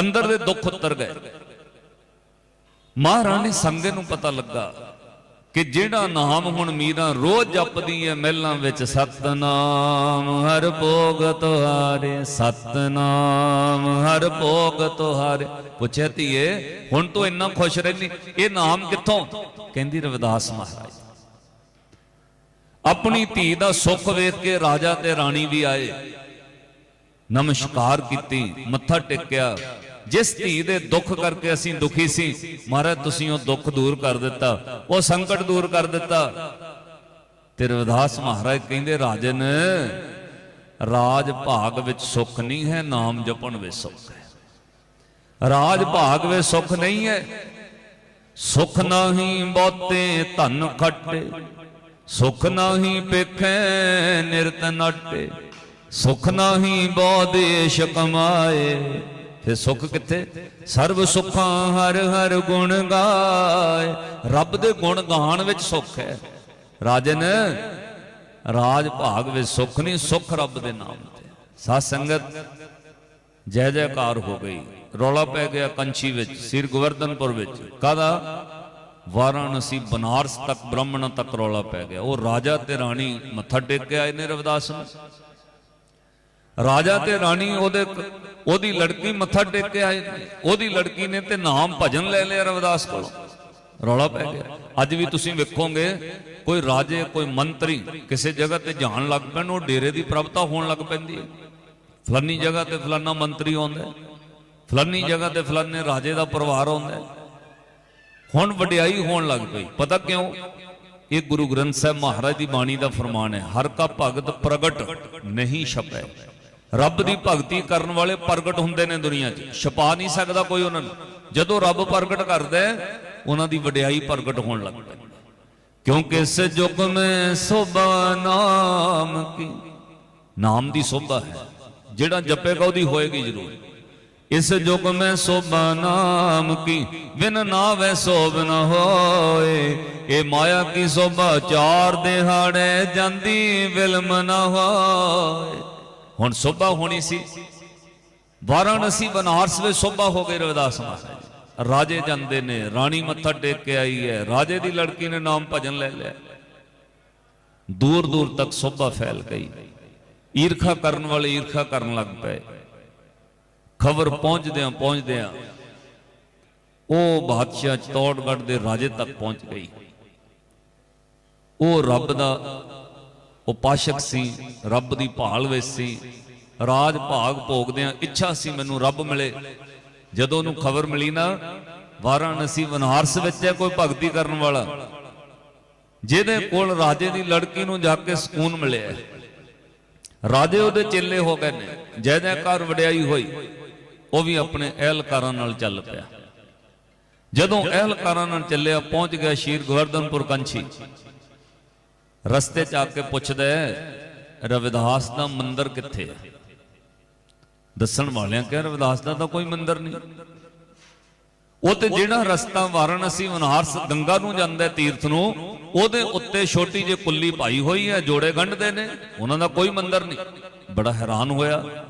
ਅੰਦਰ ਦੇ ਦੁੱਖ ਉਤਰ ਗਏ। ਮਹਾਰਾਣੀ ਸੰਗੇ ਨੂੰ ਪਤਾ ਲੱਗਾ ਕਿ ਜਿਹੜਾ ਨਾਮ ਹੁਣ ਮੀਰਾ ਰੋਜ਼ ਜਪਦੀ ਹੈ ਮਹਿਲਾਂ ਵਿੱਚ ਸਤਨਾਮ ਹਰ ਭੋਗ ਤੁਹਾਰੇ, ਸਤਨਾਮ ਹਰ ਭੋਗ ਤੁਹਾਰੇ। ਪੁੱਛਿਆ ਧੀਏ, ਹੁਣ ਤੂੰ ਇੰਨਾ ਖੁਸ਼ ਰਹਿਨੀ, ਇਹ ਨਾਮ ਕਿੱਥੋਂ? ਕਹਿੰਦੀ ਰਵਿਦਾਸ ਮਹਾਰਾਜ। ਆਪਣੀ ਧੀ ਦਾ ਸੁੱਖ ਵੇਖ ਕੇ ਰਾਜਾ ਤੇ ਰਾਣੀ ਵੀ ਆਏ। ਨਮਸਕਾਰ ਕੀਤੀ, ਮੱਥਾ ਟੇਕਿਆ। ਜਿਸ ਧੀ ਦੇ ਦੁੱਖ ਕਰਕੇ ਅਸੀਂ ਦੁਖੀ ਸੀ, ਮਹਾਰਾਜ ਤੁਸੀਂ ਉਹ ਦੁੱਖ ਦੂਰ ਕਰ ਦਿੱਤਾ, ਉਹ ਸੰਕਟ ਦੂਰ ਕਰ ਦਿੱਤਾ। ਤੇ ਰਵਿਦਾਸ ਮਹਾਰਾਜ ਕਹਿੰਦੇ, ਰਾਜਨ, ਰਾਜ ਭਾਗ ਵਿੱਚ ਸੁੱਖ ਨਹੀਂ ਹੈ, ਨਾਮ ਜਪਣ ਵਿੱਚ ਸੁੱਖ ਹੈ। ਰਾਜ ਭਾਗ ਵਿੱਚ ਸੁੱਖ ਨਹੀਂ ਹੈ, ਸੁਖ ਨਾਹੀ ਬਹੁਤੇ ਧਨ ਖੱਟੇ, ਸੁਖ ਨਾਹੀ ਪੇਖੈ ਨਿਰਤ ਨਟੇ, ਸੁਖ ਨਾਹੀ ਬਹੁ ਦੇਸ਼ ਕਮਾਏ। ਫਿਰ ਸੁਖ ਕਿੱਥੇ? ਸਰਬ ਸੁਖਾਂ ਹਰ ਹਰ ਗੁਣ ਗਾਏ। ਰੱਬ ਦੇ ਗੁਣ ਗਾਣ ਵਿੱਚ ਸੁਖ ਹੈ। ਰਾਜਨ, ਰਾਜ ਭਾਗ ਵਿੱਚ ਸੁਖ ਨਹੀਂ, ਸੁਖ ਰੱਬ ਦੇ ਨਾਮ ਤੇ। ਸਾਧ ਸੰਗਤ, ਜੈ ਜੈਕਾਰ ਹੋ ਗਈ। ਰੌਲਾ ਪੈ ਗਿਆ ਕੰਚੀ ਵਿੱਚ, ਸ੍ਰੀ ਗੋਵਰਧਨਪੁਰ ਵਿੱਚ। ਕਾਦਾ ਵਾਰਾਣਸੀ, ਬਨਾਰਸ ਤੱਕ, ਬ੍ਰਾਹਮਣਾਂ ਤੱਕ ਰੌਲਾ ਪੈ ਗਿਆ। ਉਹ ਰਾਜਾ ਤੇ ਰਾਣੀ ਮੱਥਾ ਟੇਕ ਕੇ ਆਏ ਨੇ ਰਵਿਦਾਸ ਨੂੰ। ਰਾਜਾ ਤੇ ਰਾਣੀ ਉਹਦੇ ਉਹਦੀ ਲੜਕੀ ਮੱਥਾ ਟੇਕ ਕੇ ਆਏ। ਉਹਦੀ ਲੜਕੀ ਨੇ ਤੇ ਨਾਮ ਭਜਨ ਲੈ ਲਿਆ ਰਵਿਦਾਸ ਕੋਲੋਂ। ਰੌਲਾ ਪੈ ਗਿਆ। ਅੱਜ ਵੀ ਤੁਸੀਂ ਵੇਖੋਗੇ, ਕੋਈ ਰਾਜੇ, ਕੋਈ ਮੰਤਰੀ ਕਿਸੇ ਜਗ੍ਹਾ ਤੇ ਜਾਣ ਲੱਗ ਪੈਣ, ਉਹ ਡੇਰੇ ਦੀ ਪ੍ਰਭਤਾ ਹੋਣ ਲੱਗ ਪੈਂਦੀ ਹੈ। ਫਲਾਨੀ ਜਗ੍ਹਾ ਤੇ ਫਲਾਨਾ ਮੰਤਰੀ ਆਉਂਦਾ ਫਲਾਨੀ ਜਗ੍ਹਾ ਤੇ ਫਲਾਨੇ ਰਾਜੇ ਦਾ ਪਰਿਵਾਰ ਆਉਂਦਾ ਹੁਣ ਵਡਿਆਈ ਹੋਣ ਲੱਗ ਪਈ। ਪਤਾ ਕਿਉਂ? ਇਹ ਗੁਰੂ ਗ੍ਰੰਥ ਸਾਹਿਬ ਮਹਾਰਾਜ ਦੀ ਬਾਣੀ ਦਾ ਫਰਮਾਨ ਹੈ, ਹਰ ਕਾ ਭਗਤ ਪ੍ਰਗਟ ਨਹੀਂ ਛਪੈ। ਰੱਬ ਦੀ ਭਗਤੀ ਕਰਨ ਵਾਲੇ ਪ੍ਰਗਟ ਹੁੰਦੇ ਨੇ ਦੁਨੀਆ 'ਚ। ਛਪਾ ਨਹੀਂ ਸਕਦਾ ਕੋਈ ਉਹਨਾਂ ਨੂੰ। ਜਦੋਂ ਰੱਬ ਪ੍ਰਗਟ ਕਰਦਾ ਉਹਨਾਂ ਦੀ ਵਡਿਆਈ ਪ੍ਰਗਟ ਹੋਣ ਲੱਗ ਪੈਂਦੀ ਕਿਉਂਕਿ ਇਸ ਯੁਗ ਮੈਂ ਸੋਭਾ ਨਾਮ ਕੀ, ਨਾਮ ਦੀ ਸੋਭਾ ਹੈ। ਜਿਹੜਾ ਜਪੇਗਾ ਉਹਦੀ ਹੋਏਗੀ ਜ਼ਰੂਰ। ਇਸ ਯੁਗ ਮੈਂ ਸੋਭਾ ਨਾਮ ਕੀ, ਬਿਨ ਨਾਵੇ ਸੋਭ ਨ ਹੋਏ। ਇਹ ਮਾਇਆ ਕੀ ਸੋਭਾ, ਚਾਰ ਦਿਹਾੜੇ ਜਾਂਦੀ ਵਿਲਮ ਨ ਹੋਏ। ਹੁਣ ਸੋਭਾ ਹੋਣੀ ਸੀ। ਵਾਰਾਣਸੀ, ਬਨਾਰਸ ਵਿੱਚ ਸੋਭਾ ਹੋ ਗਈ ਰਵਿਦਾਸ ਮਹਾਰਾਜ। ਰਾਜੇ ਜਾਂਦੇ ਨੇ, ਰਾਣੀ ਮੱਥਾ ਟੇਕ ਕੇ ਆਈ ਹੈ। ਰਾਜੇ ਦੀ ਲੜਕੀ ਨੇ ਨਾਮ ਭਜਨ ਲੈ ਲਿਆ। ਦੂਰ ਦੂਰ ਤੱਕ ਸੋਭਾ ਫੈਲ ਗਈ। ਈਰਖਾ ਕਰਨ ਵਾਲੇ ਈਰਖਾ ਕਰਨ ਲੱਗ ਪਏ। ਖਬਰ ਪਹੁੰਚਦਿਆਂ ਪਹੁੰਚਦਿਆਂ ਉਹ ਬਾਦਸ਼ਾਹ ਚਤੌੜਗੜ੍ਹ ਦੇ ਰਾਜੇ ਤੱਕ ਪਹੁੰਚ ਗਈ। ਉਹ ਰੱਬ ਦਾ ਉਪਾਸ਼ਕ ਸੀ, ਰੱਬ ਦੀ ਭਾਲ ਵਿੱਚ ਸੀ, ਰਾਜ ਭਾਗ ਭੋਗਦਿਆਂ ਇੱਛਾ ਸੀ ਮੈਨੂੰ ਰੱਬ ਮਿਲੇ। ਜਦੋਂ ਉਹਨੂੰ ਖਬਰ ਮਿਲੀ ਨਾ, ਵਾਰਾਣਸੀ ਬਨਾਰਸ ਵਿੱਚ ਹੈ ਕੋਈ ਭਗਤੀ ਕਰਨ ਵਾਲਾ। ਜਿਹਦੇ ਕੋਲ ਰਾਜੇ ਦੀ ਲੜਕੀ ਨੂੰ ਜਾ ਕੇ ਸਕੂਨ ਮਿਲਿਆ ਰਾਜੇ ਉਹਦੇ ਚੇਲੇ ਹੋ ਗਏ ਨੇ, ਜੈ ਜੈਕਾਰ ਵਡਿਆਈ ਹੋਈ। ਉਹ ਵੀ ਆਪਣੇ ਅਹਿਲਕਾਰਾਂ ਨਾਲ ਚੱਲ ਪਿਆ। ਜਦੋਂ ਅਹਿਲਕਾਰਾਂ ਨਾਲ ਚੱਲਿਆ, ਪਹੁੰਚ ਗਿਆ ਸ਼ੀਰ ਗਵਰਧਨਪੁਰ ਕੰਛੀ। ਰਸਤੇ 'ਚ ਆ ਕੇ ਪੁੱਛਦਾ ਰਵਿਦਾਸ ਦਾ ਮੰਦਿਰ ਕਿੱਥੇ ਹੈ ਦੱਸਣ ਵਾਲਿਆਂ ਕਿਹਾ, ਰਵਿਦਾਸ ਦਾ ਤਾਂ ਕੋਈ ਮੰਦਿਰ ਨਹੀਂ। ਉਹ ਤੇ ਜਿਹੜਾ ਰਸਤਾ ਵਾਰਾਣਸੀ ਬਨਾਰਸ ਗੰਗਾ ਨੂੰ ਜਾਂਦਾ ਤੀਰਥ ਨੂੰ, ਉਹਦੇ ਉੱਤੇ ਛੋਟੀ ਜਿਹੀ ਕੁੱਲੀ ਪਾਈ ਹੋਈ ਹੈ, ਜੋੜੇ ਗੰਢਦੇ ਨੇ, ਉਹਨਾਂ ਦਾ ਕੋਈ ਮੰਦਿਰ ਨਹੀਂ। ਬੜਾ ਹੈਰਾਨ ਹੋਇਆ।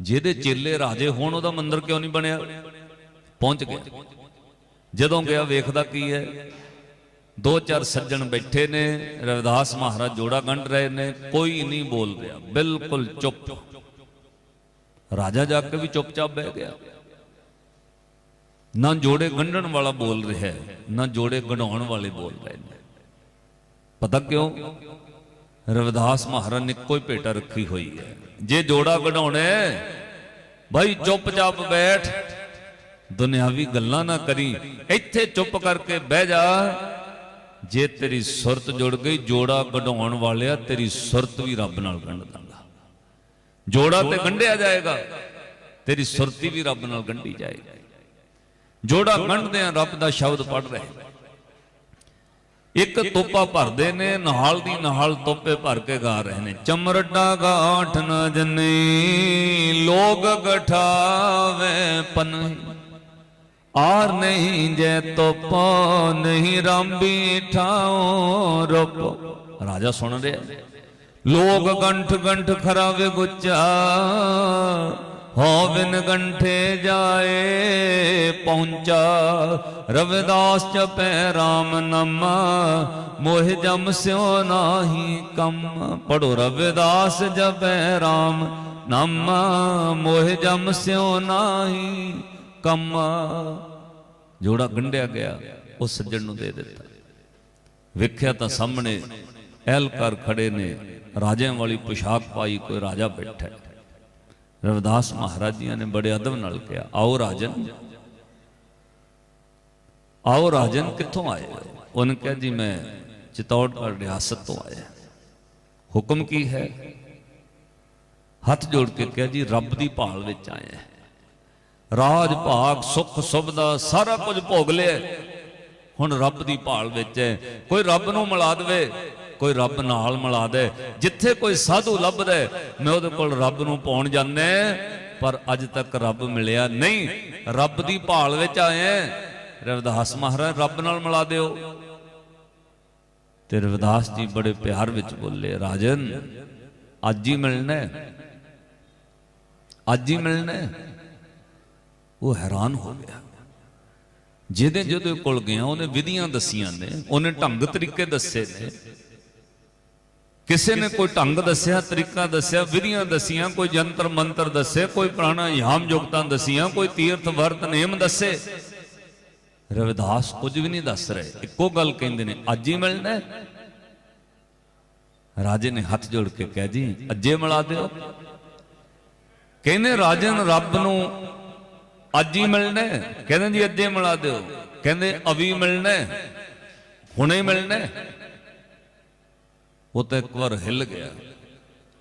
ਜਿਹਦੇ ਚੇਲੇ ਰਾਜੇ ਹੋਣ, ਉਹਦਾ ਮੰਦਿਰ ਕਿਉਂ ਨਹੀਂ ਬਣਿਆ? ਪਹੁੰਚ ਗਿਆ। ਜਦੋਂ ਗਿਆ, ਵੇਖਦਾ ਕੀ ਹੈ ਦੋ ਚਾਰ ਸੱਜਣ ਬੈਠੇ ਨੇ, ਰਵਿਦਾਸ ਮਹਾਰਾਜ ਜੋੜਾ ਗੰਢ ਰਹੇ ਨੇ, ਕੋਈ ਨਹੀਂ ਬੋਲ ਰਿਹਾ, ਬਿਲਕੁਲ ਚੁੱਪ। ਰਾਜਾ ਜਾ ਕੇ ਵੀ ਚੁੱਪਚਾਪ ਬਹਿ ਗਿਆ। ਨਾ ਜੋੜੇ ਗੰਢਣ ਵਾਲਾ ਬੋਲ ਰਿਹਾ ਹੈ, ਨਾ ਜੋੜੇ ਗਢਾਉਣ ਵਾਲੇ ਬੋਲ ਰਹੇ ਨੇ। ਪਤਾ ਕਿਉਂ? ਰਵਿਦਾਸ ਮਹਾਰਾਜ ਨੇ ਕੋਈ ਭੇਟਾ ਰੱਖੀ ਹੋਈ ਹੈ। ਜੇ ਜੋੜਾ ਗਢਾਉਣਾ ਹੈ ਭਾਈ ਚੁੱਪਚਾਪ ਬੈਠ। ਦੁਨਿਆਵੀ ਗੱਲਾਂ ਨਾ ਕਰੀ, ਇੱਥੇ ਚੁੱਪ ਕਰਕੇ ਬਹਿ ਜਾ। ਜੇ ਤੇਰੀ ਸੁਰਤ ਜੁੜ ਗਈ, ਜੋੜਾ ਗਢਾਉਣ ਵਾਲਿਆ ਤੇਰੀ ਸੁਰਤ ਵੀ ਰੱਬ ਨਾਲ ਗੰਢ ਦਾਂਗਾ। ਜੋੜਾ ਤੇ ਗੰਢਿਆ ਜਾਏਗਾ, ਤੇਰੀ ਸੁਰਤੀ ਵੀ ਰੱਬ ਨਾਲ ਗੰਢੀ ਜਾਏਗੀ। ਜੋੜਾ ਗੰਢਦੇ ਆ ਰੱਬ ਦਾ ਸ਼ਬਦ ਪੜ ਰਹੇ ਇੱਕ ਤੋਪਾ ਭਰਦੇ ਨੇ, ਨਹਾਲ ਦੀ ਨਹਾਲ ਤੋਪੇ ਭਰ ਕੇ ਗਾ ਰਹੇ ਨੇ। ਚਮਰਡਾ ਗਾਠ ਨਾ ਜਨੀ ਲੋਗ ਗਠਾਵੇ ਪਨਹੀ। ਆਰ ਨਹੀਂ ਜੈ ਤੋਪੋ, ਨਹੀਂ ਰਾਂਬੀ ਠਾਉ ਰੂਪ। ਰਾਜਾ ਸੁਣ ਰਿਹਾ। ਲੋਗ ਗੰਠ ਗੰਠ ਖਰਾਵੇ ਗੁੱਚਾ, ਹੋ ਬਿਨ ਗੰਠੇ ਜਾਏ ਪਹੁੰਚਾ। ਰਵਿਦਾਸ ਜਪੈ RAM ਨਾਮ, ਮੋਹ ਜਮ ਸਿਓ ਨਾਹੀ ਕੰਮ। ਪੜੋ ਰਵਿਦਾਸ ਜਪੈ RAM ਨਾਮ, ਮੋਹ ਜਮ ਸਿਓ ਨਾਹੀ ਕਮ ਜੋੜਾ ਗੰਢਿਆ ਗਿਆ, ਉਹ ਸੱਜਣ ਨੂੰ ਦੇ ਦਿੱਤਾ। ਵੇਖਿਆ ਤਾਂ ਸਾਹਮਣੇ ਅਹਿਲਕਾਰ ਖੜੇ ਨੇ, ਰਾਜਿਆਂ ਵਾਲੀ ਪੁਸ਼ਾਕ ਪਾਈ ਕੋਈ ਰਾਜਾ ਬੈਠਾ ਹੈ। ਰਵਿਦਾਸ ਮਹਾਰਾਜ ਜੀਆਂ ਨੇ ਬੜੇ ਅਦਬ ਨਾਲ ਕਿਹਾ, ਆਓ ਰਾਜਨ। ਆਓ ਰਾਜਨ, ਕਿੱਥੋਂ ਆਏ ਹੋ? ਉਹਨੇ ਕਿਹਾ, ਜੀ, ਮੈਂ ਚਿਤੌੜਗੜ੍ਹ ਰਿਆਸਤ ਤੋਂ ਆਇਆ। ਹੁਕਮ ਕੀ ਹੈ? ਹੱਥ ਜੋੜ ਕੇ ਕਿਹਾ, ਜੀ, ਰੱਬ ਦੀ ਭਾਲ ਵਿੱਚ ਆਇਆ ਰਾਜ ਭਾਗ ਸੁਖ ਸੁਭਦਾ ਸਾਰਾ ਕੁਝ ਭੋਗ ਲਿਆ। ਹੁਣ ਰੱਬ ਦੀ ਭਾਲ ਵਿੱਚ ਹੈ। ਕੋਈ ਰੱਬ ਨੂੰ ਮਿਲਾ ਦੇਵੇ, ਕੋਈ ਰੱਬ ਨਾਲ ਮਿਲਾ ਦੇ। ਜਿੱਥੇ ਕੋਈ ਸਾਧੂ ਲੱਭਦਾ ਮੈਂ ਉਹਦੇ ਕੋਲ ਰੱਬ ਨੂੰ ਪਾਉਣ ਜਾਂਦਾ ਪਰ ਅੱਜ ਤੱਕ ਰੱਬ ਮਿਲਿਆ ਨਹੀਂ। ਰੱਬ ਦੀ ਭਾਲ ਵਿੱਚ ਆਏ ਰਵਿਦਾਸ ਮਹਾਰਾਜ, ਰੱਬ ਨਾਲ ਮਿਲਾ ਦਿਓ। ਤੇ ਰਵਿਦਾਸ ਜੀ ਬੜੇ ਪਿਆਰ ਵਿੱਚ ਬੋਲੇ, ਰਾਜਨ, ਅੱਜ ਹੀ ਮਿਲਣਾ ਅੱਜ ਹੀ ਮਿਲਣਾ ਉਹ ਹੈਰਾਨ ਹੋ ਗਿਆ। ਜਿਹਦੇ ਜਿਹਦੇ ਕੋਲ ਗਿਆ, ਉਹਨੇ ਵਿਧੀਆਂ ਦਸੀਆਂ ਨੇ, ਉਹਨੇ ਢੰਗ ਤਰੀਕੇ ਦੱਸੇ ਨੇ। ਕਿਸੇ ਨੇ ਕੋਈ ਢੰਗ ਦੱਸਿਆ, ਤਰੀਕਾ ਦੱਸਿਆ, ਵਿਧੀਆਂ ਦਸੀਆਂ, ਕੋਈ ਜੰਤਰ ਮੰਤਰ ਦੱਸੇ, ਕੋਈ ਪ੍ਰਾਣਾਯਾਮ ਯੁਗਤਾਂ ਦਸੀਆਂ, ਕੋਈ ਤੀਰਥ ਵਰਤ ਨੇਮ ਦੱਸੇ। ਰਵਿਦਾਸ ਕੁਝ ਵੀ ਨਹੀਂ ਦੱਸ ਰਹੇ। ਇੱਕੋ ਗੱਲ ਕਹਿੰਦੇ ਨੇ, ਅੱਜ ਹੀ ਮਿਲਣਾ ਰਾਜੇ ਨੇ ਹੱਥ ਜੋੜ ਕੇ ਕਹਿ ਜੀ, ਅੱਜੇ ਮਿਲਾ ਦਿਓ। ਕਹਿੰਦੇ ਰਾਜਨ ਰੱਬ ਨੂੰ ਅੱਜ ਹੀ ਮਿਲਣਾ ਕਹਿੰਦੇ ਜੀ ਅੱਜੇ ਮਿਲਾ ਦਿਓ। ਕਹਿੰਦੇ ਅਵੀ ਮਿਲਣਾ ਹੁਣੇ ਮਿਲਣਾ ਉਹ ਤਾਂ ਇੱਕ ਵਾਰ ਹਿੱਲ ਗਿਆ।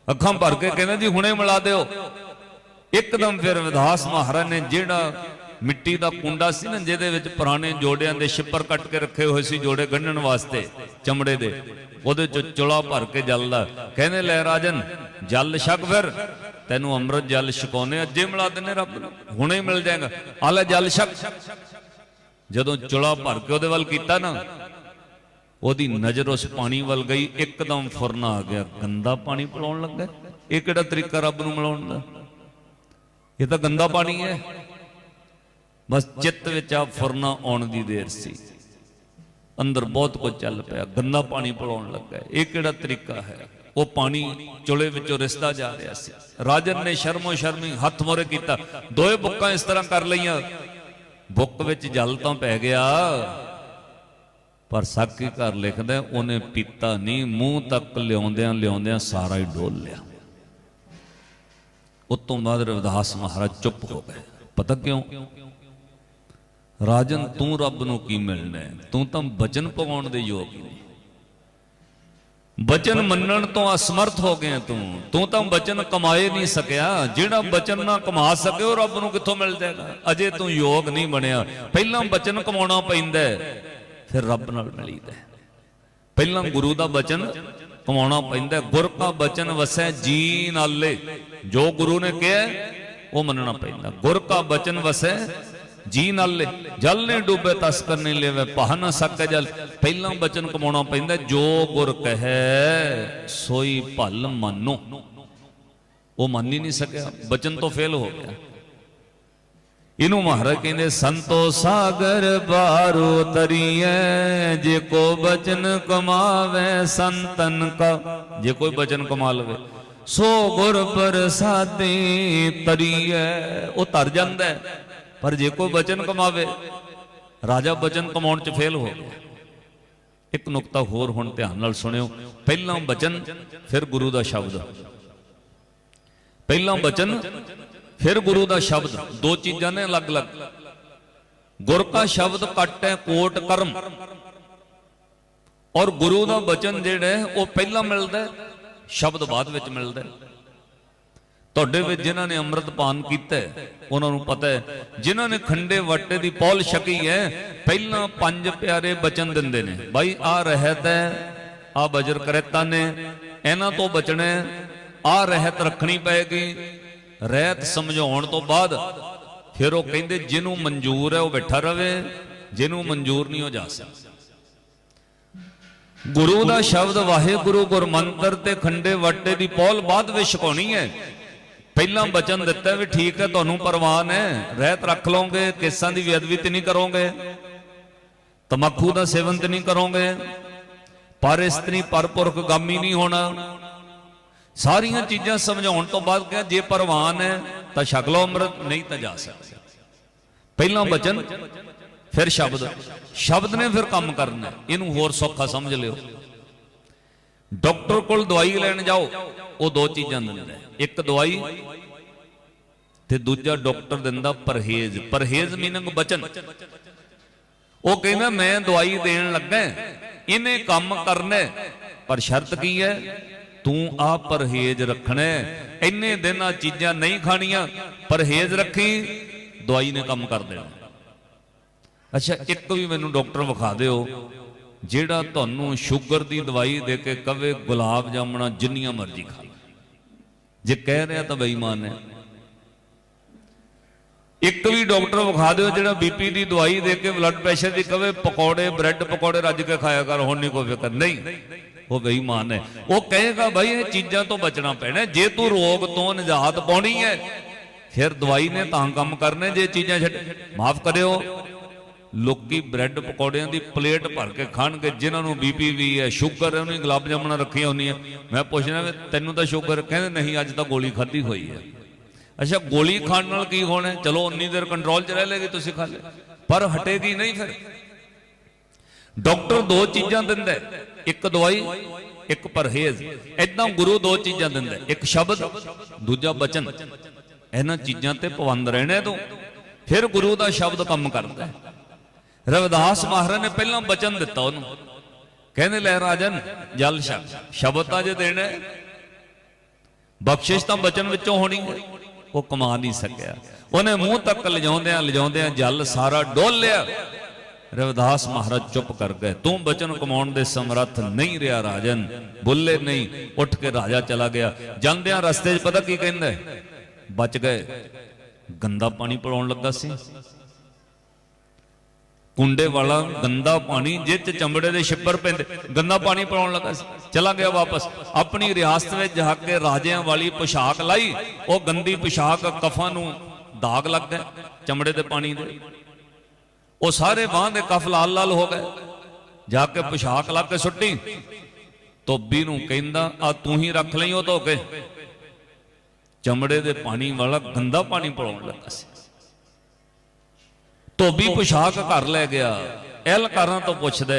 ਅੱਖਾਂ ਭਰ ਕੇ ਕਹਿੰਦੇ ਜੀ ਹੁਣੇ ਮਿਲਾ ਦਿਓ। ਇੱਕਦਮ ਫਿਰ ਵਿਦਾਸ ਮਹਾਰਾਜ ਨੇ ਜਿਹੜਾ ਮਿੱਟੀ ਦਾ ਕੁੰਡਾ ਸੀ ਨਾ, ਜਿਹਦੇ ਵਿੱਚ ਪੁਰਾਣੇ ਜੋੜਿਆਂ ਦੇ ਛਿੱਪਰ ਕੱਟ ਕੇ ਰੱਖੇ ਹੋਏ ਸੀ ਜੋੜੇ ਗੰਢਣ ਵਾਸਤੇ, ਚਮੜੇ ਦੇ, ਉਹਦੇ ਚ ਚੁਲਾ ਭਰ ਕੇ ਜਲਦਾ। ਕਹਿੰਦੇ ਲੈ ਰਾਜਨ, ਜਲ ਛਕ ਫਿਰ। ਤੈਨੂੰ ਅੰਮ੍ਰਿਤ ਜਲ ਛਕਾਉਨੇ ਅੱਜੇ ਮਿਲਾ ਦਿੰਨੇ ਰੱਬ ਨੂੰ। ਹੁਣੇ ਮਿਲ ਜਾਏਗਾ। ਆ ਲੈ ਜਲ ਛਕ। ਜਦੋਂ ਚੁਲਾ ਭਰ ਕੇ ਉਹਦੇ ਵੱਲ ਕੀਤਾ ਨਾ, ਉਹਦੀ ਨਜ਼ਰ ਉਸ ਪਾਣੀ ਵੱਲ ਗਈ, ਇੱਕਦਮ ਫੁਰਨਾ ਆ ਗਿਆ। ਗੰਦਾ ਪਾਣੀ ਪਿਲਾਉਣ ਲੱਗਾ। ਇਹ ਕਿਹੜਾ ਤਰੀਕਾ ਰੱਬ ਨੂੰ ਮਿਲਾਉਣ ਦਾ? ਇਹ ਤਾਂ ਗੰਦਾ ਪਾਣੀ ਹੈ। ਬਸ ਚਿੱਤ ਵਿੱਚ ਆ ਫੁਰਨਾ ਆਉਣ ਦੀ ਦੇਰ ਸੀ। ਅੰਦਰ ਬਹੁਤ ਕੁਝ ਚੱਲ ਪਿਆ। ਗੰਦਾ ਪਾਣੀ ਪਿਲਾਉਣ ਲੱਗਾ। ਇਹ ਕਿਹੜਾ ਤਰੀਕਾ ਹੈ? ਉਹ ਪਾਣੀ ਚੁਲੇ ਵਿੱਚੋਂ ਰਿਸਦਾ ਜਾ ਰਿਹਾ ਸੀ। ਰਾਜਨ ਨੇ ਸ਼ਰਮੋ ਸ਼ਰਮੀ ਹੱਥ ਮੋਰੇ ਕੀਤਾ। ਦੋਏ ਬੁੱਕਾਂ ਇਸ ਤਰ੍ਹਾਂ ਕਰ ਲਈਆਂ। ਬੁੱਕ ਵਿੱਚ ਜਲ ਤਾਂ ਪੈ ਗਿਆ। ਪਰ ਸਾਕੀ ਘਰ ਲਿਖਦਾ ਉਹਨੇ ਪੀਤਾ ਨਹੀਂ। ਮੂੰਹ ਤੱਕ ਲਿਆਉਂਦਿਆਂ ਲਿਆਉਂਦਿਆਂ ਸਾਰਾ ਹੀ ਡੋਲ ਲਿਆ। ਉਤੋਂ ਬਾਅਦ ਰਵਿਦਾਸ ਮਹਾਰਾਜ ਚੁੱਪ ਹੋ ਗਏ। ਪਤਾ ਕਿਉਂ? ਰਾਜਨ, ਤੂੰ ਰੱਬ ਨੂੰ ਕੀ ਮਿਲਣਾ ਤੂੰ ਤਾਂ ਬਚਨ ਪਵਾਉਣ ਦੇ ਯੋਗ ਨਹੀਂ। ਬਚਨ ਮੰਨਣ ਤੋਂ ਅਸਮਰਥ ਹੋ ਗਿਆ ਤੂੰ। ਤੂੰ ਤਾਂ ਬਚਨ ਕਮਾਏ ਨਹੀਂ ਸਕਿਆ। ਜਿਹੜਾ ਬਚਨ ਨਾ ਕਮਾ ਸਕੇ, ਉਹ ਰੱਬ ਨੂੰ ਕਿੱਥੋਂ ਮਿਲ ਜਾਏਗਾ? ਅਜੇ ਤੂੰ ਯੋਗ ਨਹੀਂ ਬਣਿਆ। ਪਹਿਲਾਂ ਬਚਨ ਕਮਾਉਣਾ ਪੈਂਦਾ ਫਿਰ ਰੱਬ ਨਾਲ ਮਿਲੀਦਾ ਹੈ। ਪਹਿਲਾਂ ਗੁਰੂ ਦਾ ਬਚਨ ਕਮਾਉਣਾ ਪੈਂਦਾ ਹੈ। ਗੁਰ ਕਾ ਬਚਨ ਵਸੈ ਜੀ ਨਾਲੇ ਜੋ ਗੁਰੂ ਨੇ ਕਿਹਾ, ਉਹ ਮੰਨਣਾ ਪੈਂਦਾ। ਗੁਰ ਕਾ ਬਚਨ ਵਸੈ ਜੀ ਨਾਲੇ ਜਲ ਨੇ ਡੁੱਬੇ ਤਸਕਰ ਨਹੀਂ ਲੈਵੇ ਪਹ ਨਾ ਸਕੈ ਜਲ। ਪਹਿਲਾਂ ਬਚਨ ਕਮਾਉਣਾ ਪੈਂਦਾ, ਜੋ ਗੁਰ ਕਹੈ, ਸੋਈ ਭਲ ਮੰਨੋ। ਉਹ ਮੰਨ ਹੀ ਨਹੀਂ ਸਕਿਆ, ਬਚਨ ਤੋਂ ਫੇਲ ਹੋ ਗਿਆ। ਇਹਨੂੰ ਮਹਾਰਾਜ ਕਹਿੰਦੇ, ਸੰਤੋ ਸਾਗਰ ਬਾਰੋ ਤਰੀਐ, ਜੇ ਕੋ ਬਚਨ ਕਮਾਵੇ ਸੰਤਨ ਕਾ। ਜੇ ਕੋਈ ਬਚਨ ਕਮਾ ਲਵੇ, ਸੋ ਗੁਰ ਪ੍ਰਸਾਦੀ ਤਰੀਐ। ਉਹ ਤਰ ਜਾਂਦਾ ਹੈ। ਪਰ ਜੇ ਕੋਈ ਬਚਨ ਕਮਾਵੇ, ਰਾਜਾ ਬਚਨ ਕਮਾਉਣ ਚ ਫੇਲ ਹੋ ਗਿਆ। ਇੱਕ ਨੁਕਤਾ ਹੋਰ ਹੁਣ ਧਿਆਨ ਨਾਲ ਸੁਣਿਓ। ਪਹਿਲਾਂ ਬਚਨ, ਫਿਰ ਗੁਰੂ ਦਾ ਸ਼ਬਦ। ਪਹਿਲਾਂ ਬਚਨ, ਫਿਰ ਗੁਰੂ ਦਾ ਸ਼ਬਦ। ਦੋ ਚੀਜ਼ਾਂ ਨੇ ਅਲੱਗ-ਅਲੱਗ। ਗੁਰ ਕਾ ਸ਼ਬਦ ਕੱਟ ਹੈ, ਕੋਟ ਕਰਮ। ਔਰ ਗੁਰੂ ਦਾ ਬਚਨ ਜਿਹੜਾ ਉਹ ਪਹਿਲਾਂ ਮਿਲਦਾ ਸ਼ਬਦ ਬਾਅਦ ਵਿੱਚ ਮਿਲਦਾ ਤੁਹਾਡੇ ਵਿੱਚ ਜਿਨ੍ਹਾਂ ਨੇ ਅੰਮ੍ਰਿਤ ਪਾਨ ਕੀਤਾ ਉਹਨਾਂ ਨੂੰ ਪਤਾ ਹੈ। ਜਿਨ੍ਹਾਂ ਨੇ ਖੰਡੇ ਵਾਟੇ ਦੀ ਪੌਲ ਛਕੀ ਹੈ, ਪਹਿਲਾਂ ਪੰਜ ਪਿਆਰੇ ਬਚਨ ਦਿੰਦੇ ਨੇ। ਬਾਈ, ਆ ਰਹਿਤ ਹੈ, ਆ ਬਜਰ ਕਰੇਤਾ ਨੇ, ਇਹਨਾਂ ਤੋਂ ਬਚਣਾ ਆ ਰਹਿਤ ਰੱਖਣੀ ਪਏਗੀ। ਰਹਿਤ ਸਮਝਾਉਣ ਤੋਂ ਬਾਅਦ ਫਿਰ ਉਹ ਕਹਿੰਦੇ, ਜਿਹਨੂੰ ਮਨਜ਼ੂਰ ਹੈ ਉਹ ਬੈਠਾ ਰਵੇ, ਜਿਹਨੂੰ ਮਨਜ਼ੂਰ ਨਹੀਂ ਹੋ ਜਾ ਸਕਦਾ। ਗੁਰੂ ਦਾ ਸ਼ਬਦ ਵਾਹਿਗੁਰੂ ਗੁਰਮੰਤਰ ਤੇ ਖੰਡੇ ਵਾਟੇ ਦੀ ਪੌਲ ਬਾਅਦ ਵਿੱਚ ਛਕਾਉਣੀ ਹੈ। ਪਹਿਲਾਂ ਬਚਨ ਦਿੱਤਾ ਵੀ ਠੀਕ ਹੈ, ਤੁਹਾਨੂੰ ਪਰਵਾਨ ਹੈ ਰਹਿਤ ਰੱਖ ਲਓਗੇ, ਕੇਸਾਂ ਦੀ ਬੇਅਦਬੀ ਤੇ ਨਹੀਂ ਕਰੋਗੇ, ਤਮਾਕੂ ਦਾ ਸੇਵਨ ਤੇ ਨਹੀਂ ਕਰੋਗੇ, ਪਰ ਇਸਤਰੀ ਪਰਪੁਰਖ ਗਾਮੀ ਨਹੀਂ ਹੋਣਾ। ਸਾਰੀਆਂ ਚੀਜ਼ਾਂ ਸਮਝਾਉਣ ਤੋਂ ਬਾਅਦ ਕਿਹਾ, ਜੇ ਪਰਵਾਨ ਹੈ ਤਾਂ ਛਕ ਲਓ ਅੰਮ੍ਰਿਤ, ਨਹੀਂ ਤਾਂ ਜਾ ਸਕਦੇ। ਪਹਿਲਾਂ ਬਚਨ, ਫਿਰ ਸ਼ਬਦ। ਸ਼ਬਦ ਨੇ ਫਿਰ ਕੰਮ ਕਰਨਾ। ਇਹਨੂੰ ਹੋਰ ਸੌਖਾ ਸਮਝ ਲਿਓ। ਡਾਕਟਰ ਕੋਲ ਦਵਾਈ ਲੈਣ ਜਾਓ, ਉਹ ਦੋ ਚੀਜ਼ਾਂ ਦਿੰਦਾ ਇੱਕ ਦਵਾਈ ਤੇ ਦੂਜਾ ਡਾਕਟਰ ਦਿੰਦਾ ਪਰਹੇਜ਼। ਪਰਹੇਜ਼ ਮੀਨਿੰਗ ਬਚਨ। ਉਹ ਕਹਿੰਦਾ, ਮੈਂ ਦਵਾਈ ਦੇਣ ਲੱਗਾ ਇਹਨੇ ਕੰਮ ਕਰਨਾ ਪਰ ਸ਼ਰਤ ਕੀ ਹੈ? ਤੂੰ ਆ ਪਰਹੇਜ਼ ਰੱਖਣਾ ਇੰਨੇ ਦਿਨ ਆ ਚੀਜ਼ਾਂ ਨਹੀਂ ਖਾਣੀਆਂ, ਪਰਹੇਜ਼ ਰੱਖੀ, ਦਵਾਈ ਨੇ ਕੰਮ ਕਰ ਦੇਣਾ। ਅੱਛਾ, ਇੱਕ ਵੀ ਮੈਨੂੰ ਡਾਕਟਰ ਵਿਖਾ ਦਿਓ। ਜਿਹੜਾ ਤੁਹਾਨੂੰ ਸ਼ੂਗਰ ਦੀ ਦਵਾਈ ਦੇ ਕੇ ਕਵੇ ਗੁਲਾਬ ਜਾਮਣਾ ਜਿੰਨੀਆਂ ਮਰਜ਼ੀ ਖਾ ਜੇ ਕਹਿ ਰਿਹਾ ਤਾਂ ਬੇਈਮਾਨ ਹੈ। ਇੱਕ ਵੀ ਡਾਕਟਰ ਵਿਖਾ ਦਿਓ ਜਿਹੜਾ ਬੀਪੀ ਦੀ ਦਵਾਈ ਦੇ ਕੇ ਬਲੱਡ ਪ੍ਰੈਸ਼ਰ ਦੀ ਕਵੇ, ਪਕੌੜੇ, ਬ੍ਰੈਡ ਪਕੌੜੇ ਰੱਜ ਕੇ ਖਾਇਆ ਕਰ, ਹੁਣ ਨਹੀਂ ਕੋਈ ਫਿਕਰ। ਨਹੀਂ, ਉਹ ਬੇਈਮਾਨ ਹੈ। ਉਹ ਕਹੇਗਾ ਭਾਈ ਇਹ ਚੀਜ਼ਾਂ ਤੋਂ ਬਚਣਾ ਪੈਣਾ ਜੇ ਤੂੰ ਰੋਗ ਤੋਂ ਨਿਜਾਤ ਪਾਉਣੀ ਹੈ, ਫਿਰ ਦਵਾਈ ਨੇ ਤਾਂ ਕੰਮ ਕਰਨੇ, ਜੇ ਚੀਜ਼ਾਂ ਛੱਡ ਮਾਫ ਕਰਿਓ। ਲੋਕੀ ਬ੍ਰੈਡ ਪਕੌੜਿਆਂ ਦੀ ਪਲੇਟ ਭਰ ਕੇ ਖਾਣਗੇ, ਜਿਨ੍ਹਾਂ ਨੂੰ ਬੀਪੀ ਵੀ ਹੈ, ਸ਼ੂਗਰ ਹੈ, ਉਹਨੇ ਗੁਲਾਬ ਜਾਮਣਾ ਰੱਖੀਆਂ ਹੁੰਦੀਆਂ। ਮੈਂ ਪੁੱਛਣਾ ਵੀ ਤੈਨੂੰ ਤਾਂ ਸ਼ੂਗਰ, ਕਹਿੰਦੇ ਨਹੀਂ, ਅੱਜ ਤਾਂ ਗੋਲੀ ਖਾਧੀ ਹੋਈ ਹੈ। ਅੱਛਾ, ਗੋਲੀ ਖਾਣ ਨਾਲ ਕੀ ਹੋਣਾ? ਚਲੋ, ਉਨੀ ਦੇਰ ਕੰਟਰੋਲ 'ਚ ਰਹਿ ਲੇਗੀ ਤੁਸੀਂ ਖਾ ਲੈ ਪਰ ਹਟੇਗੀ ਨਹੀਂ ਫਿਰ। ਡਾਕਟਰ ਦੋ ਚੀਜ਼ਾਂ ਦਿੰਦਾ ਇੱਕ ਦਵਾਈ, ਇੱਕ ਪਰਹੇਜ਼। ਐਦਾਂ ਗੁਰੂ ਦੋ ਚੀਜ਼ਾਂ ਦਿੰਦਾ ਇੱਕ ਸ਼ਬਦ, ਦੂਜਾ ਬਚਨ। ਇਹਨਾਂ ਚੀਜ਼ਾਂ ਤੇ ਪਾਬੰਦ ਰਹਿਣਾ ਤੂੰ। ਫਿਰ ਗੁਰੂ ਦਾ ਸ਼ਬਦ ਕੰਮ ਕਰਦਾ ਹੈ। ਰਵਿਦਾਸ ਮਹਾਰਾਜ ਨੇ ਪਹਿਲਾਂ ਬਚਨ ਦਿੱਤਾ ਉਹਨੂੰ। ਕਹਿੰਦੇ ਲੈ ਰਾਜਨ, ਜਲ ਛਕ, ਸ਼ਬਦ ਤਾਂ ਜੇ ਦੇਣਾ ਬਖਸ਼ਿਸ਼ ਤਾਂ ਬਚਨ ਵਿੱਚੋਂ ਹੋਣੀ ਉਹ ਕਮਾ ਨਹੀਂ ਸਕਿਆ। ਉਹਨੇ ਮੂੰਹ ਤੱਕ ਲਿਜਾਉਂਦਿਆਂ ਲਿਜਾਉਂਦਿਆਂ ਜਲ ਸਾਰਾ ਡੋਲ ਲਿਆ ਰਵਿਦਾਸ ਮਹਾਰਾਜ ਚੁੱਪ ਕਰ ਗਏ। ਤੂੰ ਬਚਨ ਕਮਾਉਣ ਦੇ ਸਮਰੱਥ ਨਹੀਂ ਰਿਹਾ ਰਾਜਨ। ਬੁੱਲੇ ਨਹੀਂ, ਉੱਠ ਕੇ ਰਾਜਾ ਚਲਾ ਗਿਆ। ਜਾਂਦਿਆਂ ਰਸਤੇ 'ਚ ਪਤਾ ਕੀ ਕਹਿੰਦਾ ਬਚ ਗਏ। ਗੰਦਾ ਪਾਣੀ ਪਿਲਾਉਣ ਲੱਗਾ ਸੀ। ਕੁੰਡੇ ਵਾਲਾ ਗੰਦਾ ਪਾਣੀ ਜਿਹ ਚ ਚਮੜੇ ਦੇ ਛਿੱਪਰ ਪੈਂਦੇ। ਗੰਦਾ ਪਾਣੀ ਪਿਲਾਉਣ ਲੱਗਾ ਸੀ। ਚਲਾ ਗਿਆ ਵਾਪਸ। ਆਪਣੀ ਰਿਆਸਤ ਵਿੱਚ ਜਾ ਕੇ ਰਾਜਿਆਂ ਵਾਲੀ ਪੋਸ਼ਾਕ ਲਾਈ। ਉਹ ਗੰਦੀ ਪੋਸ਼ਾਕ ਕਫਾਂ ਨੂੰ ਦਾਗ ਲੱਗ ਗਏ। ਚਮੜੇ ਦੇ ਪਾਣੀ ਦੇ। ਉਹ ਸਾਰੇ ਬਾਹਾਂ ਦੇ ਕਫ ਲਾਲ ਲਾਲ ਹੋ ਗਏ। ਜਾ ਕੇ ਪੋਸ਼ਾਕ ਲਾ ਕੇ ਸੁੱਟੀ। ਧੋਬੀ ਨੂੰ ਕਹਿੰਦਾ, ਆ ਤੂੰ ਹੀ ਰੱਖ ਲਈ ਉਹ ਧੋ ਕੇ। ਚਮੜੇ ਦੇ ਪਾਣੀ ਵਾਲਾ ਗੰਦਾ ਪਾਣੀ ਪਲਾਉਣ ਲੱਗਾ ਸੀ। ਧੋਬੀ ਪੁਸ਼ਾਕ ਘਰ ਲੈ ਗਿਆ। ਐਲਕਾਰਾਂ ਤੋਂ ਪੁੱਛਦਾ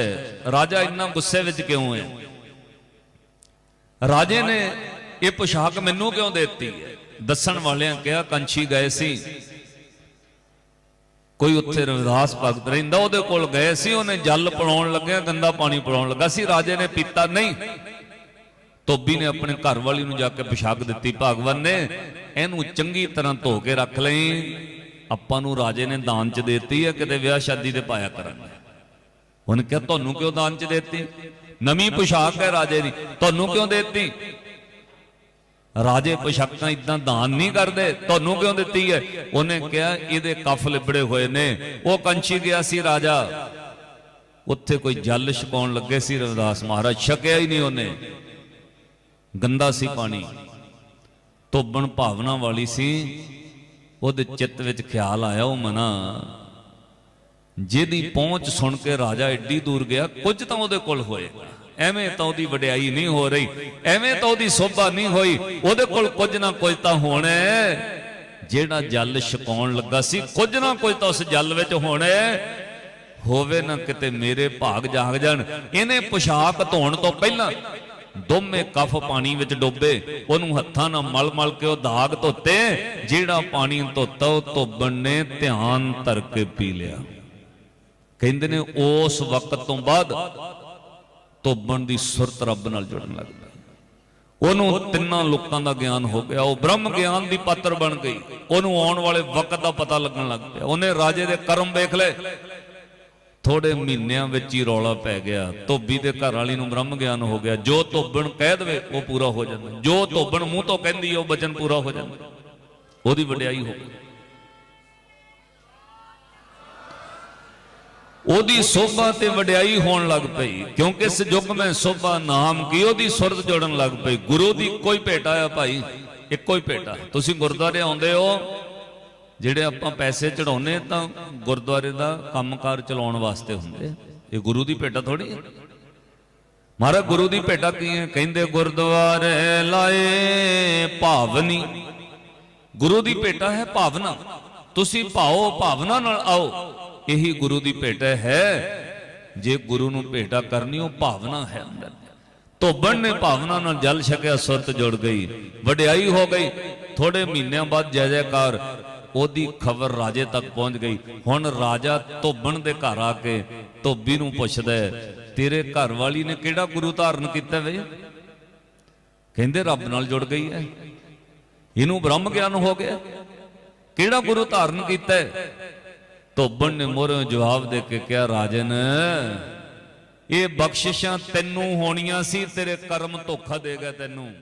ਰਾਜਾ, ਇੰਨਾ ਗੁੱਸੇ ਵਿੱਚ ਕਿਉਂ ਹੈ? ਰਾਜੇ ਨੇ ਇਹ ਪੁਸ਼ਾਕ ਮੈਨੂੰ ਕਿਉਂ ਦਿੱਤੀ ਹੈ? ਦੱਸਣ ਵਾਲਿਆਂ ਕਿਹਾ, ਕੰਛੀ ਗਏ ਸੀ। ਕੋਈ ਉੱਥੇ ਰਵਿਦਾਸ ਭਗਤ ਰਹਿੰਦਾ, ਉਹਦੇ ਕੋਲ ਗਏ ਸੀ, ਉਹਨੇ ਜਲ ਪਿਲਾਉਣ ਲੱਗਿਆ, ਗੰਦਾ ਪਾਣੀ ਪਿਲਾਉਣ ਲੱਗਾ। ਸੀ ਰਾਜੇ ਨੇ ਪੀਤਾ ਨਹੀਂ। ਧੋਬੀ ਨੇ ਆਪਣੇ ਘਰ ਵਾਲੀ ਨੂੰ ਜਾ ਕੇ ਪੁਸ਼ਾਕ ਦਿੱਤੀ, ਭਗਵਾਨ ਨੇ, ਇਹਨੂੰ ਚੰਗੀ ਤਰ੍ਹਾਂ ਧੋ ਕੇ ਰੱਖ ਲਈ। ਆਪਾਂ ਨੂੰ ਰਾਜੇ ਨੇ ਦਾਨ ਚ ਦਿੱਤੀ ਹੈ, ਕਿਤੇ ਵਿਆਹ ਸ਼ਾਦੀ ਤੇ ਪਾਇਆ ਕਰਾਂਗੇ ਉਹਨੇ ਕਿਹਾ, ਤੁਹਾਨੂੰ ਕਿਉਂ ਦਾਨ ਚ ਦਿੱਤੀ? ਨਵੀਂ ਪੋਸ਼ਾਕ ਹੈ ਰਾਜੇ ਦੀ। ਤੁਹਾਨੂੰ ਕਿਉਂ ਦਿੱਤੀ? ਰਾਜੇ ਪੋਸ਼ਾਕਾਂ ਇਦਾਂ ਦਾਨ ਨਹੀਂ ਕਰਦੇ, ਤੁਹਾਨੂੰ ਕਿਉਂ ਦਿੱਤੀ ਹੈ? ਉਹਨੇ ਕਿਹਾ, ਇਹਦੇ ਕਫ ਲਿਬੜੇ ਹੋਏ ਨੇ। ਉਹ ਕੰਚੀ ਗਿਆ ਸੀ ਰਾਜਾ। ਉੱਥੇ ਕੋਈ ਜਲ ਛਕਾਉਣ ਲੱਗੇ ਸੀ, ਰਵਿਦਾਸ ਮਹਾਰਾਜ ਛਕਿਆ ਹੀ ਨਹੀਂ ਉਹਨੇ। ਗੰਦਾ ਸੀ ਪਾਣੀ। ਤੋਬਣ ਭਾਵਨਾ ਵਾਲੀ ਸੀ। ਉਹਦੇ ਚਿੱਤ ਵਿੱਚ ਖਿਆਲ ਆਇਆ ਉਹ ਮਨਾ। ਜਿਹਦੀ ਪਹੁੰਚ ਸੁਣ ਕੇ ਰਾਜਾ ਏਡੀ ਦੂਰ ਗਿਆ, ਕੁਝ ਤਾਂ ਉਹਦੇ ਕੋਲ ਹੋਏਗਾ ਐਵੇਂ ਤਾਂ ਉਹਦੀ ਵਡਿਆਈ ਨਹੀਂ ਹੋ ਰਹੀ, ਐਵੇਂ ਤਾਂ ਉਹਦੀ ਸੋਭਾ ਨਹੀਂ ਹੋਈ। ਉਹਦੇ ਕੋਲ ਕੁਝ ਨਾ ਕੁਝ ਤਾਂ ਹੋਣਾ ਜਿਹੜਾ ਜਲ ਛਕਾਉਣ ਲੱਗਾ ਸੀ, ਕੁਝ ਨਾ ਕੁਝ ਤਾਂ ਉਸ ਜਲ ਵਿੱਚ ਹੋਣਾ ਹੋਵੇ ਨਾ ਕਿਤੇ ਮੇਰੇ ਭਾਗ ਜਾਗ ਜਾਣ। ਇਹਨੇ ਪੁਸ਼ਾਕ ਧੋਣ ਤੋਂ ਪਹਿਲਾਂ ਦੋਵੇਂ ਕਫ ਪਾਣੀ ਵਿੱਚ ਡੋਬੇ, ਉਹਨੂੰ ਹੱਥਾਂ ਨਾਲ ਮਲ ਮਲ ਕੇ ਉਹ ਦਾਗ ਧੋਤੇ, ਜਿਹੜਾ ਪਾਣੀ ਧੋਤਾ, ਉਹ ਧੋਬਣ ਨੇ ਧਿਆਨ ਧਰ ਕੇ ਪੀ ਲਿਆ। ਕਹਿੰਦੇ ਨੇ ਉਸ ਵਕਤ ਤੋਂ ਬਾਅਦ ਧੋਬਣ ਦੀ ਸੁਰਤ ਰੱਬ ਨਾਲ ਜੁੜਨ ਲੱਗ ਪਈ ਉਹਨੂੰ ਤਿੰਨਾਂ ਲੋਕਾਂ ਦਾ ਗਿਆਨ ਹੋ ਗਿਆ। ਉਹ ਬ੍ਰਹਮ ਗਿਆਨ ਦੀ ਪਾਤਰ ਬਣ ਗਈ। ਉਹਨੂੰ ਆਉਣ ਵਾਲੇ ਵਕਤ ਦਾ ਪਤਾ ਲੱਗਣ ਲੱਗ ਪਿਆ। ਉਹਨੇ ਰਾਜੇ ਦੇ ਕਰਮ ਵੇਖ ਲਏ। ਥੋੜੇ ਮਹੀਨਿਆਂ ਵਿੱਚ ਹੀ ਰੌਲਾ ਪੈ ਗਿਆ। ਧੋਬੀ ਦੇ ਘਰ ਵਾਲੀ ਨੂੰ ਬ੍ਰਹਮ ਗਿਆਨ ਹੋ ਗਿਆ। ਜੋ ਧੋਬਣ ਕਹਿ ਦਵੇ, ਉਹ ਪੂਰਾ ਹੋ ਜਾਂਦਾ। ਜੋ ਧੋਬਣ ਮੂੰਹ ਤੋਂ ਕਹਿੰਦੀ ਉਹ ਬਚਨ ਪੂਰਾ ਹੋ ਜਾਂਦਾ। ਉਹਦੀ ਵਡਿਆਈ ਹੋ ਗਈ। ਉਹਦੀ ਸੋਭਾ ਤੇ ਵਡਿਆਈ ਹੋਣ ਲੱਗ ਪਈ। ਕਿਉਂਕਿ ਇਸ ਯੁੱਗ ਮੈਂ ਸੋਭਾ ਨਾਮ ਕੀ, ਉਹਦੀ ਸੁਰਤ ਜੋੜਨ ਲੱਗ ਪਈ। ਗੁਰੂ ਦੀ ਕੋਈ ਭੇਟਾ ਆ ਭਾਈ। ਇੱਕੋ ਹੀ ਭੇਟਾ। ਤੁਸੀਂ ਗੁਰਦੁਆਰੇ ਆਉਂਦੇ ਹੋ ਜਿਹੜੇ ਆਪਾਂ ਪੈਸੇ ਚੜਾਉਨੇ ਤਾਂ ਗੁਰਦੁਆਰੇ ਦਾ ਕੰਮਕਾਰ ਚਲਾਉਣ ਵਾਸਤੇ ਹੁੰਦੇ ਇਹ ਗੁਰੂ ਦੀ ਭੇਟਾ ਥੋੜੀ ਹੈ ਮਹਾਰਾਜ, ਗੁਰੂ ਦੀ ਭੇਟਾ ਕੀ ਹੈ? ਕਹਿੰਦੇ, ਗੁਰਦੁਆਰੇ ਲਾਏ ਭਾਵਨੀ। ਗੁਰੂ ਦੀ ਭੇਟਾ ਹੈ ਭਾਵਨਾ। ਤੁਸੀਂ ਭਾਓ, ਭਾਵਨਾ ਨਾਲ ਆਓ। ਇਹੀ ਗੁਰੂ ਦੀ ਭੇਟਾ ਹੈ। ਜੇ ਗੁਰੂ ਨੂੰ ਭੇਟਾ ਕਰਨੀ, ਉਹ ਭਾਵਨਾ ਹੈ ਅੰਦਰ। ਧੋਬਣ ਨੇ ਭਾਵਨਾ ਨਾਲ ਜਲ ਛਕਿਆ, ਸੁਰਤ ਜੁੜ ਗਈ। ਵਡਿਆਈ ਹੋ ਗਈ। ਥੋੜੇ ਮਹੀਨਿਆਂ ਬਾਅਦ ਜੈ ਜੈਕਾਰ ਉਹਦੀ ਖਬਰ ਰਾਜੇ ਤੱਕ ਪਹੁੰਚ ਗਈ। ਹੁਣ ਰਾਜਾ ਧੋਬਣ ਦੇ ਘਰ ਆ ਕੇ ਧੋਬੀ ਨੂੰ ਪੁੱਛਦਾ ਤੇਰੇ ਘਰ ਵਾਲੀ ਨੇ ਕਿਹੜਾ ਗੁਰੂ ਧਾਰਨ ਕੀਤਾ ਵੇ? ਕਹਿੰਦੇ, ਰੱਬ ਨਾਲ ਜੁੜ ਗਈ ਹੈ। ਇਹਨੂੰ ਬ੍ਰਹਮ ਗਿਆਨ ਹੋ ਗਿਆ। ਕਿਹੜਾ ਗੁਰੂ ਧਾਰਨ ਕੀਤਾ ਹੈ? ਧੋਬਣ ਨੇ ਮੋਹਰੋਂ ਜਵਾਬ ਦੇ ਕੇ ਕਿਹਾ, ਰਾਜਨ, ਇਹ ਬਖਸ਼ਿਸ਼ਾਂ ਤੈਨੂੰ ਹੋਣੀਆਂ ਸੀ, ਤੇਰੇ ਕਰਮ ਧੋਖਾ ਦੇ ਗਿਆ ਤੈਨੂੰ।